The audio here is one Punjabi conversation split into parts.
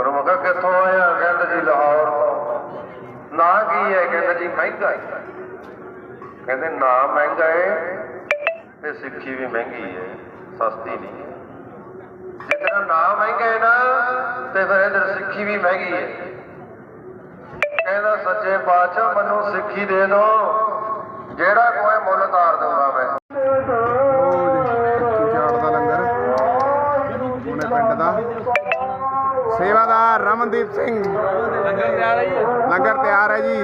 ਪਰ ਮੈਂ ਕਿਹਾ ਕਿੱਥੋਂ ਆਇਆ? ਕਹਿੰਦਾ ਜੀ ਲਾਹੌਰ ਤੋਂ। ਨਾ ਕੀ ਹੈ? ਕਹਿੰਦਾ ਜੀ ਮਹਿੰਗਾ ਹੈ। ਕਹਿੰਦੇ ਨਾ ਮਹਿੰਗਾ ਹੈ ਤੇ ਸਿੱਖੀ ਵੀ ਮਹਿੰਗੀ ਹੈ। ਸਸਤੀ ਨਹੀਂ ਹੈ। ਜਿੱਦਾਂ ਨਾ ਮਹਿੰਗਾ ਹੈ ਨਾ, ਤੇ ਫਿਰ ਇਧਰ ਸਿੱਖੀ ਵੀ ਮਹਿੰਗੀ ਹੈ। ਕਹਿੰਦਾ, ਸੱਚੇ ਪਾਤਸ਼ਾਹ, ਮੈਨੂੰ ਸਿੱਖੀ ਦੇ ਦਿਓ। ਜਿਹੜਾ ਕੋਈ ਮੁੱਲ ਤਾਰ ਦਊਗਾ ਮੈਂ ਚਾਟ ਦਾ ਲੰਗਰ ਉਹਨੇ ਪਿੰਡ ਦਾ ਸੇਵਾਦਾਰ ਰਮਨਦੀਪ ਸਿੰਘ। ਲੰਗਰ ਤਿਆਰ ਹੈ ਜੀ।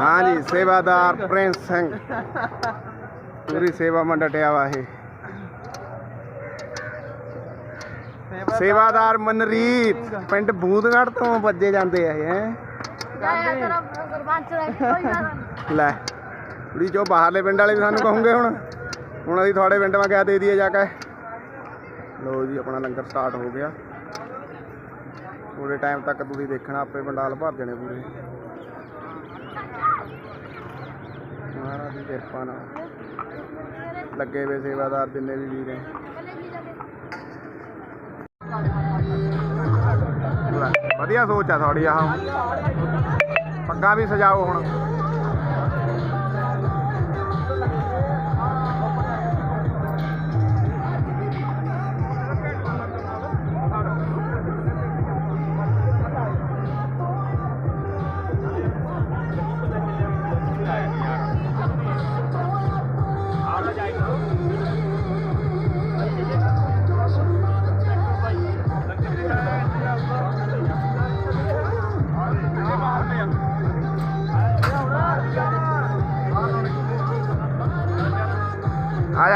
ਹਾਂ ਜੀ, ਸੇਵਾਦਾਰ ਪ੍ਰਿੰਸ ਸਿੰਘ। ਪੂਰੀ ਸੇਵਾ ਮੈਂ ਡਟਿਆ ਵਾ ਇਹ। ਸੇਵਾਦਾਰ ਮਨਰੀਤ, ਪਿੰਡ ਬੂਦਗੜ੍ਹ ਤੋਂ ਵੱਜੇ ਜਾਂਦੇ ਆ ਇਹ ਲੈ, ਕੁੜੀ ਜੋ ਬਾਹਰਲੇ ਪਿੰਡ ਵਾਲੇ ਵੀ ਸਾਨੂੰ ਕਹੋਗੇ ਹੁਣ। ਹੁਣ ਅਸੀਂ ਤੁਹਾਡੇ ਪਿੰਡ ਵਾਂ ਕਿਆ ਦੇ ਦਈਏ ਜਾ ਕੇ। ਲੋ ਜੀ, ਆਪਣਾ ਲੰਗਰ ਸਟਾਰਟ ਹੋ ਗਿਆ। ਥੋੜੇ ਟਾਈਮ ਤੱਕ ਤੁਸੀਂ ਦੇਖਣਾ, ਆਪੇ ਪੰਡਾਲ ਭਰ ਜਾਣੇ ਪੂਰੇ। ਮਹਾਰਾਜ ਦੀ ਕਿਰਪਾ ਨਾਲ। ਲੱਗੇ ਵੇ ਸੇਵਾਦਾਰ ਜਿੰਨੇ ਵੀ ਵੀਰ ਹੈ ਵਧੀਆ ਸੋਚ ਆ ਤੁਹਾਡੀ ਆਹ। ਪੱਗਾ ਵੀ ਸਜਾਓ ਹੁਣ।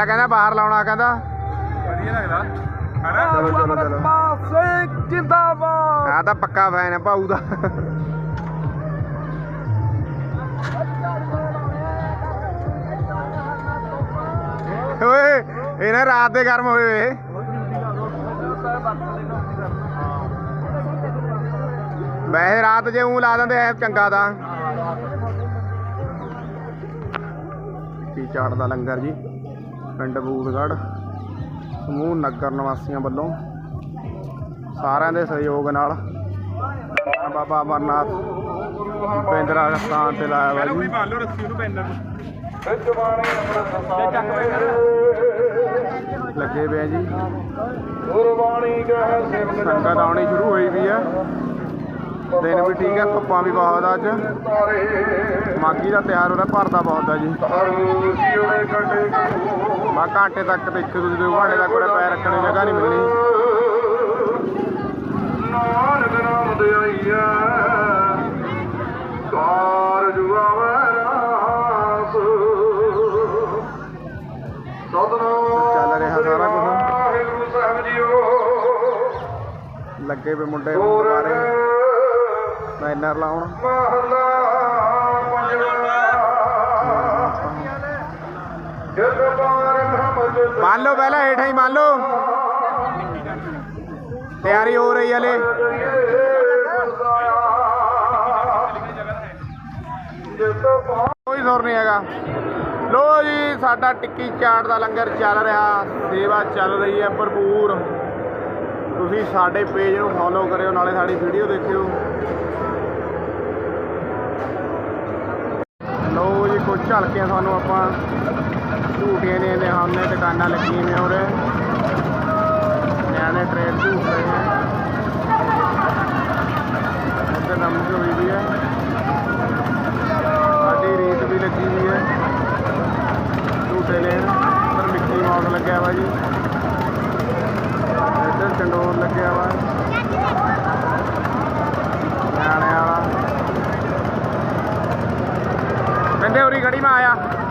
ਆ ਜਾ ਕਹਿੰਦਾ ਬਾਹਰ ਲਾਉਣਾ ਕਹਿੰਦਾ। ਵਧੀਆ ਲੱਗਦਾ। ਚਲੋ ਚਲੋ ਚਲੋ। ਸਿੰਘ ਜਿੰਦਾਬਾਦ। ਆ ਤਾਂ ਪੱਕਾ ਫੈਨ ਹੈ ਭਾਊ ਦਾ। ਓਏ ਇਹਨਾਂ ਰਾਤ ਦੇ ਗਰਮ ਹੋਏ ਵੇ ਵੈਸੇ ਰਾਤ ਜੇ ਉਹ ਲਾ ਦਿੰਦੇ ਐ ਚੰਗਾ ਤਾਂ। ਕੀ ਚਾਟ ਦਾ ਲੰਗਰ ਜੀ। ਪਿੰਡ ਬੂਦਗੜ੍ਹ ਸਮੂਹ ਨਗਰ ਨਿਵਾਸੀਆਂ ਵੱਲੋਂ ਸਾਰਿਆਂ ਦੇ ਸਹਿਯੋਗ ਨਾਲ ਬਾਬਾ ਅਮਰਨਾਥ ਬੇਂਦਰਾ ਸਥਾਨ ਤੇ ਲਾਇਆ ਵਾ ਜੀ। ਮੰਨ ਰੱਸੀ ਉਹਨੂੰ ਪੈਂਦਾ ਲੱਗੇ ਪਏ ਜੀ। ਗੁਰਬਾਣੀ ਕਹੇ ਸਿਮਰਨ ਸੰਗਤ ਆਉਣੀ ਸ਼ੁਰੂ ਹੋਈ ਵੀ ਆ ਦਿਨ ਵੀ ਠੀਕ ਹੈ, ਧੁੱਪਾਂ ਵੀ ਬਹੁਤ ਅੱਜ। ਮਾਗੀ ਦਾ ਤਿਆਰ ਹੋ ਰਿਹਾ ਭਰਦਾ ਬਹੁਤ ਆ ਜੀ। ਮਾ ਘੰਟੇ ਤੱਕ ਦੇਖੋ ਤੁਸੀਂ ਦੋ ਘੰਟੇ ਤੱਕ ਉਰੇ ਪੈਰ ਰੱਖਣ ਦੀ ਜਗ੍ਹਾ ਨਹੀਂ ਮਿਲਣੀ। ਨਾਨਕ ਨਾਮ ਦੇ ਆਈਐ ਕਾਰ ਸਤਨਾਮ ਚੱਲ ਰਿਹਾ ਸਾਰਾ ਕੁਛ। ਵਾਹਿਗੁਰੂ ਸਾਹਿਬ ਜੀਓ ਲੱਗੇ ਪਏ ਮੁੰਡੇ ਹੋਰ ਦੁਬਾਰੇ। ਲਾਉਣ ਮਹਲਾ ਮੰਨ ਲਓ ਪਹਿਲਾਂ ਹੇਠਾਂ ਹੀ ਮੰਨ ਲਓ। ਤਿਆਰੀ ਹੋ ਰਹੀ ਹਲੇ। ਕੋਈ ਜ਼ੋਰ ਨਹੀਂ ਹੈਗਾ। ਲੋ ਜੀ, ਸਾਡਾ ਟਿੱਕੀ ਚਾਟ ਦਾ ਲੰਗਰ ਚੱਲ ਰਿਹਾ। ਸੇਵਾ ਚੱਲ ਰਹੀ ਹੈ ਭਰਪੂਰ। ਤੁਸੀਂ ਸਾਡੇ ਪੇਜ ਨੂੰ ਫੋਲੋ ਕਰਿਓ, ਨਾਲੇ ਸਾਡੀ ਵੀਡੀਓ ਦੇਖਿਓ। ਲੋ ਜੀ ਕੁਝ ਝਲਕੀਆਂ ਤੁਹਾਨੂੰ ਆਪਾਂ ਝੂਟੀਆਂ ਨੇ ਨਿਹਾਨੇ ਦੁਕਾਨਾਂ ਲੱਗੀਆਂ ਨੇ ਉਰੇ ਨਿਆਣੇ ਟ੍ਰੇਨ ਝੂਟ ਰਹੇ ਹੈ ਇੱਧਰ ਨਮਕ ਹੋਈ ਵੀ ਹੈ ਸਾਡੀ ਰੀਤ ਵੀ ਲੱਗੀ ਹੋਈ ਹੈ ਝੂਟੇ ਲੈਣ ਉੱਧਰ ਮਿੱਕੀ ਮਾਊਸ ਲੱਗਿਆ ਵਾ ਜੀ। ਇੱਧਰ ਚੰਡੋਰ ਲੱਗਿਆ ਵਾ। ਨਿਆਣੇ ਵਾਲਾ। ਕਹਿੰਦੇ ਉਰੀ ਗੜੀ ਮੈਂ ਆਇਆ। ਤੋਂ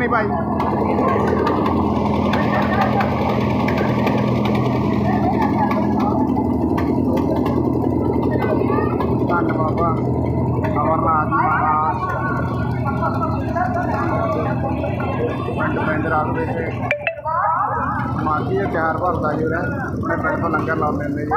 ਤੇ ਮਾਗੀ ਦੇ ਤਿਆਰ ਭਰਦਾ ਜੀ ਉਰੇ ਆਪਣੇ ਪਿੰਡ ਤੋਂ ਲੰਗਰ ਲਾਉਂਦੇ ਹੁੰਦੇ ਜੀ